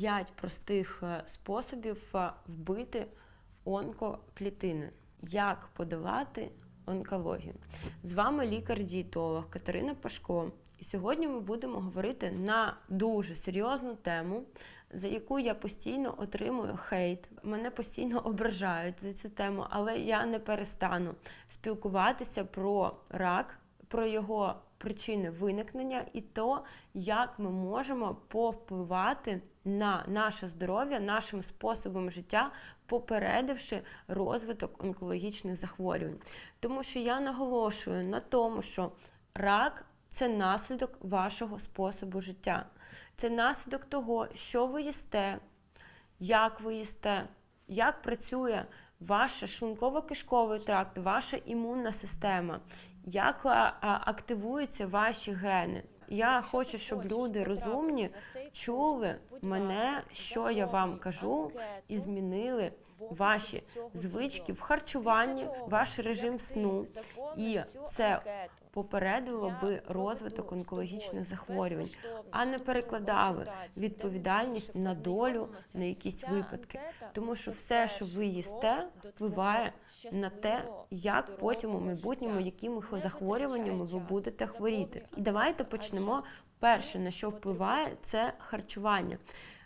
5 простих е, способів е, вбити онкоклітини. Як подолати онкологію? З вами лікар-дієтолог Катерина Пашко. І сьогодні ми будемо говорити на дуже серйозну тему, за яку я постійно отримую хейт. Мене постійно ображають за цю тему, але я не перестану спілкуватися про рак, про його причини виникнення і то, як ми можемо повпливати на наше здоров'я нашим способом життя, попередивши розвиток онкологічних захворювань. Тому що я наголошую на тому, що рак це наслідок вашого способу життя. Це наслідок того, що ви їсте, як ви їсте, як працює ваш шлунково-кишковий тракт, ваша імунна система, як активуються ваші гени. Я хочу, щоб люди розумні чули мене, що я вам кажу, і змінили ваші звички в харчуванні, ваш режим сну. І це попередило би розвиток онкологічних захворювань, а не перекладали відповідальність на долю на якісь випадки. Тому що все, що ви їсте, впливає на те, як потім у майбутньому, якими захворюваннями ви будете хворіти. І давайте почнемо. Перше, на що впливає, це харчування.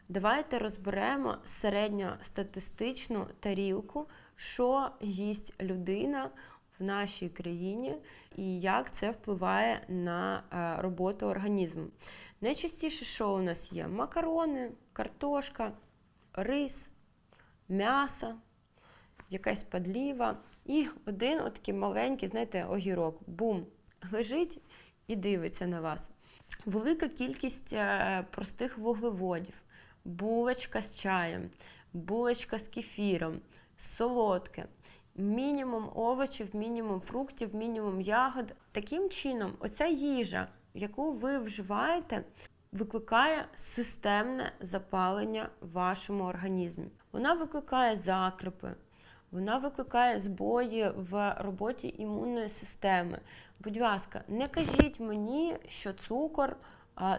Давайте розберемо середньостатистичну тарілку, що їсть людина в нашій країні і як це впливає на е, роботу організму. Найчастіше, що у нас є? Макарони, картошка, рис, м'ясо, якась подліва. І один отакий маленький, знаєте, огірок. Бум! Лежить і дивиться на вас. Велика кількість е, простих вуглеводів, булочка з чаєм, булочка з кефіром, солодке, мінімум овочів, мінімум фруктів, мінімум ягод. Таким чином, оця їжа, яку ви вживаєте, викликає системне запалення в вашому організмі. Вона викликає закрипи. Вона викликає збої в роботі імунної системи. Будь ласка, не кажіть мені, що цукор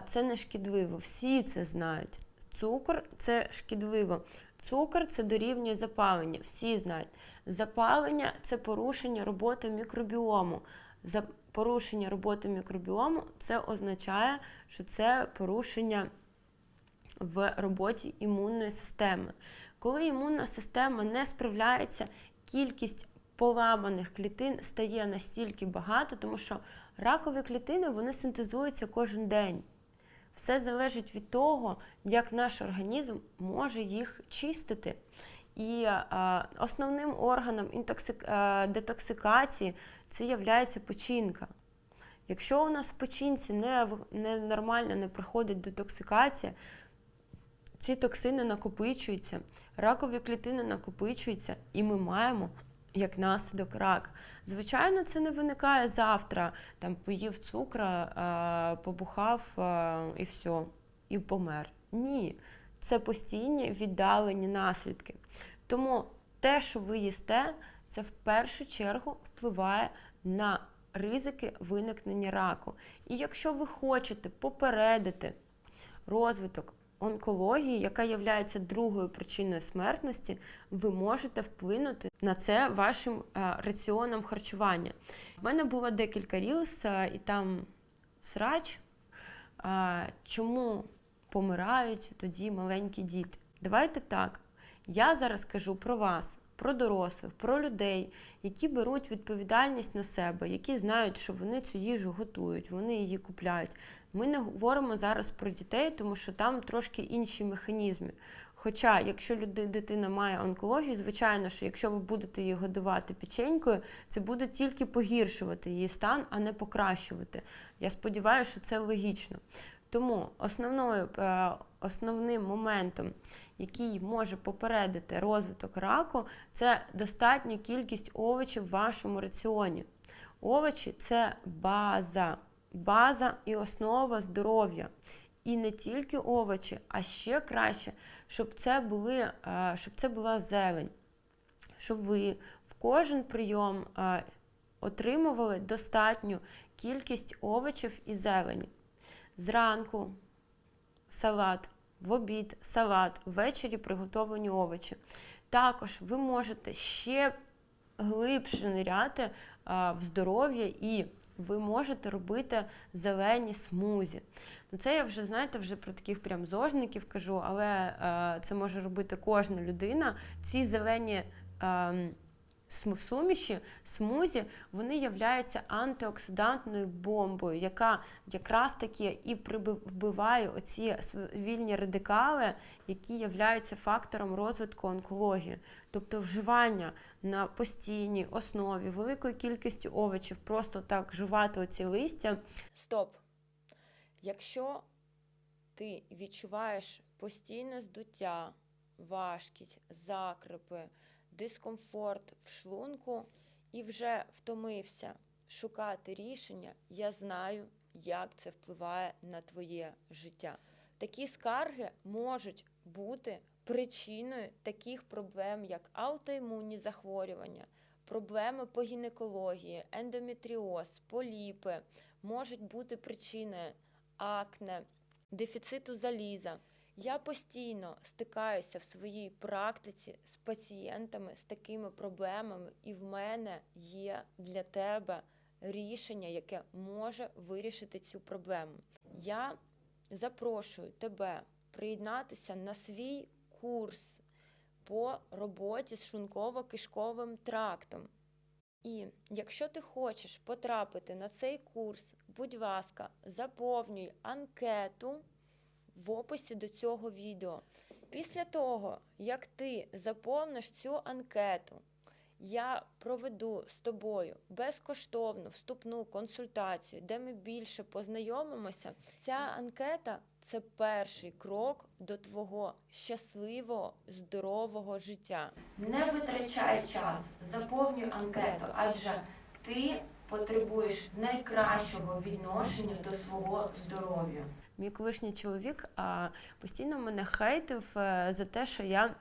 це не шкідливо. Всі це знають. Цукор це шкідливо. Цукор це дорівнює запалення. Всі знають. Запалення це порушення роботи мікробіому. За порушення роботи мікробіому це означає, що це порушення в роботі імунної системи. Коли імунна система не справляється, кількість поламаних клітин стає настільки багато, тому що ракові клітини вони синтезуються кожен день. Все залежить від того, як наш організм може їх чистити. І е, основним органом інтоксик... е, детоксикації це є печінка. Якщо у нас в печінці не, не нормально не проходить детоксикація, ці токсини накопичуються, ракові клітини накопичуються, і ми маємо як наслідок рак. Звичайно, це не виникає завтра. Там поїв цукра, побухав і все, і помер. Ні, це постійні віддалені наслідки. Тому те, що ви їсте, це в першу чергу впливає на ризики виникнення раку. І якщо ви хочете попередити розвиток онкології, яка є другою причиною смертності, ви можете вплинути на це вашим раціоном харчування. У мене було декілька рілс, і там срач, чому помирають тоді маленькі діти. Давайте так. Я зараз кажу про вас. Про дорослих, про людей, які беруть відповідальність на себе, які знають, що вони цю їжу готують, вони її купляють. Ми не говоримо зараз про дітей, тому що там трошки інші механізми. Хоча, якщо дитина має онкологію, звичайно, що якщо ви будете її годувати печенькою, це буде тільки погіршувати її стан, а не покращувати. Я сподіваюся, що це логічно. Тому основною, е, основним моментом, який може попередити розвиток раку, це достатня кількість овочів в вашому раціоні. Овочі це база база і основа здоров'я. І не тільки овочі, а ще краще, щоб це були, е, щоб це була зелень, щоб ви в кожен прийом е, отримували достатню кількість овочів і зелені. Зранку салат, в обід, салат, ввечері приготовані овочі. Також ви можете ще глибше ниряти в здоров'я і ви можете робити зелені смузі. Ну, це я вже, знаєте, вже про таких прям зожників кажу, але е, це може робити кожна людина. Ці зелені е, суміші, смузі, вони являються антиоксидантною бомбою, яка якраз таки і вбиває оці вільні радикали, які являються фактором розвитку онкології. Тобто вживання на постійній основі великою кількістю овочів, просто так жувати оці листя. Стоп! Якщо ти відчуваєш постійне здуття, важкість, закрипи, дискомфорт в шлунку і вже втомився шукати рішення, я знаю, як це впливає на твоє життя. Такі скарги можуть бути причиною таких проблем, як аутоімунні захворювання, проблеми по гінекології, ендометріоз, поліпи, можуть бути причиною акне, дефіциту заліза. Я постійно стикаюся в своїй практиці з пацієнтами з такими проблемами, і в мене є для тебе рішення, яке може вирішити цю проблему. Я запрошую тебе приєднатися на свій курс по роботі з шлунково-кишковим трактом. І якщо ти хочеш потрапити на цей курс, будь ласка, заповнюй анкету в описі до цього відео. Після того, як ти заповниш цю анкету, я проведу з тобою безкоштовну вступну консультацію, де ми більше познайомимося. Ця анкета це перший крок до твого щасливого, здорового життя. Не витрачай час, заповнюй анкету, адже ти потребуєш найкращого відношення до свого здоров'я. Мій колишній чоловік постійно мене хейтив е, за те, що я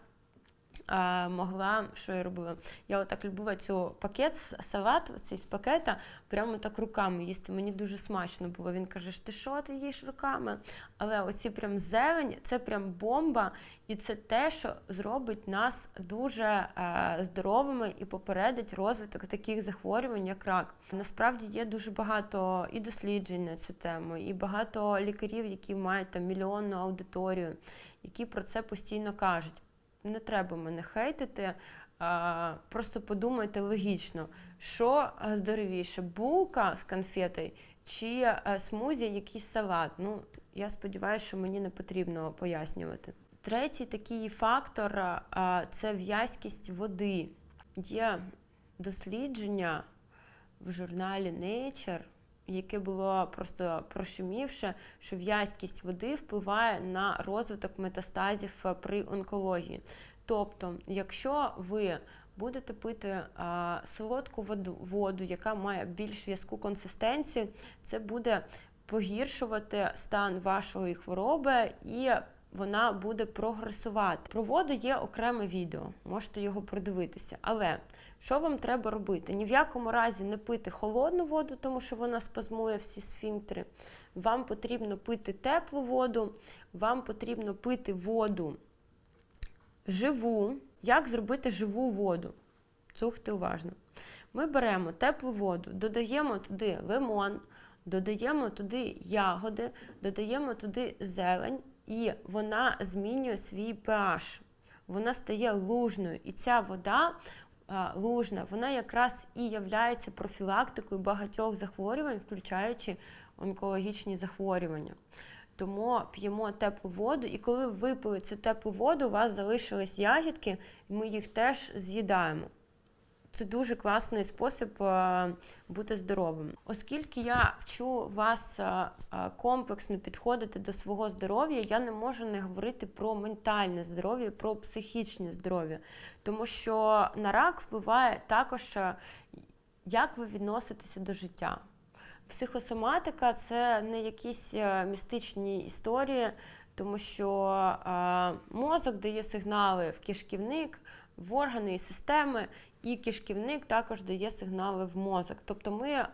могла, що я робила? Я отак любила цю пакет, салат, цей з пакета, прямо так руками їсти. Мені дуже смачно було. Він каже, «Ж ти що ти їш руками? Але оці прям зелень, це прям бомба, і це те, що зробить нас дуже е, здоровими і попередить розвиток таких захворювань, як рак. Насправді є дуже багато і досліджень на цю тему, і багато лікарів, які мають там мільйонну аудиторію, які про це постійно кажуть. Не треба мене хейтити. Просто подумайте логічно, що е, здоровіше, булка з конфетою чи е, смузі, якийсь салат. Ну, я сподіваюся, що мені не потрібно пояснювати. Третій такий фактор це в'язкість води. Є дослідження в журналі Nature, яке було просто прошумівше, що в'язкість води впливає на розвиток метастазів е, при онкології. Тобто, якщо ви будете пити а, солодку воду, воду, яка має більш в'язку консистенцію, це буде погіршувати стан вашої хвороби і вона буде прогресувати. Про воду є окреме відео, можете його продивитися. Але що вам треба робити? Ні в якому разі не пити холодну воду, тому що вона спазмує всі сфінктери. Вам потрібно пити теплу воду, вам потрібно пити воду живу. Як зробити живу воду? Слухайте уважно. Ми беремо теплу воду, додаємо туди лимон, додаємо туди ягоди, додаємо туди зелень, і вона змінює свій pH. Вона стає лужною. І ця вода лужна, вона якраз і являється профілактикою багатьох захворювань, включаючи онкологічні захворювання. Тому п'ємо теплу воду, і коли ви випили цю теплу воду, у вас залишились ягідки, і ми їх теж з'їдаємо. Це дуже класний спосіб е, бути здоровим. Оскільки я вчу вас е, е, комплексно підходити до свого здоров'я, я не можу не говорити про ментальне здоров'я, про психічне здоров'я. Тому що на рак впливає також, як ви відноситеся до життя. Психосоматика це не якісь містичні історії, тому що мозок дає сигнали в кишківник, в органи і системи, і кишківник також дає сигнали в мозок. Тобто ми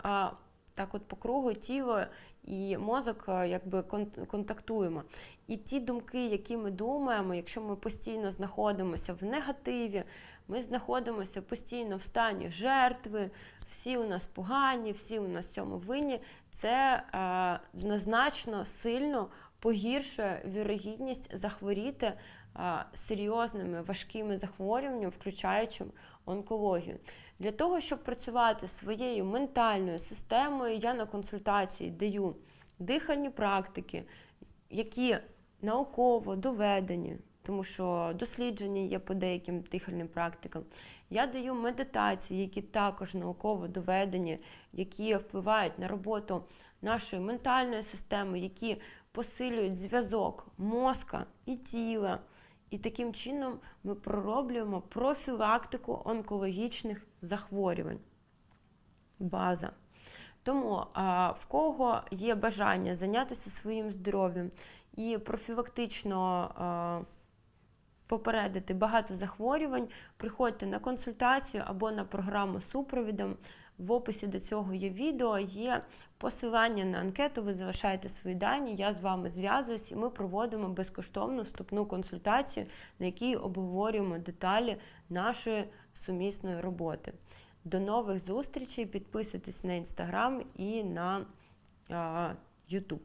так от по кругу тіло і мозок якби контактуємо. І ті думки, які ми думаємо, якщо ми постійно знаходимося в негативі, ми знаходимося постійно в стані жертви, всі у нас погані, всі у нас в цьому винні, це е, значно сильно погіршує вірогідність захворіти е, серйозними важкими захворюваннями, включаючи онкологію. Для того, щоб працювати своєю ментальною системою, я на консультації даю дихальні практики, які науково доведені, тому що дослідження є по деяким дихальним практикам. Я даю медитації, які також науково доведені, які впливають на роботу нашої ментальної системи, які посилюють зв'язок мозка і тіла. І таким чином ми пророблюємо профілактику онкологічних захворювань. База. Тому а, в кого є бажання зайнятися своїм здоров'ям і профілактично а, попередити багато захворювань, приходьте на консультацію або на програму з супровідом. В описі до цього є відео, є посилання на анкету, ви залишаєте свої дані, я з вами зв'язуюсь і ми проводимо безкоштовну вступну консультацію, на якій обговорюємо деталі нашої сумісної роботи. До нових зустрічей, підписуйтесь на інстаграм і на YouTube.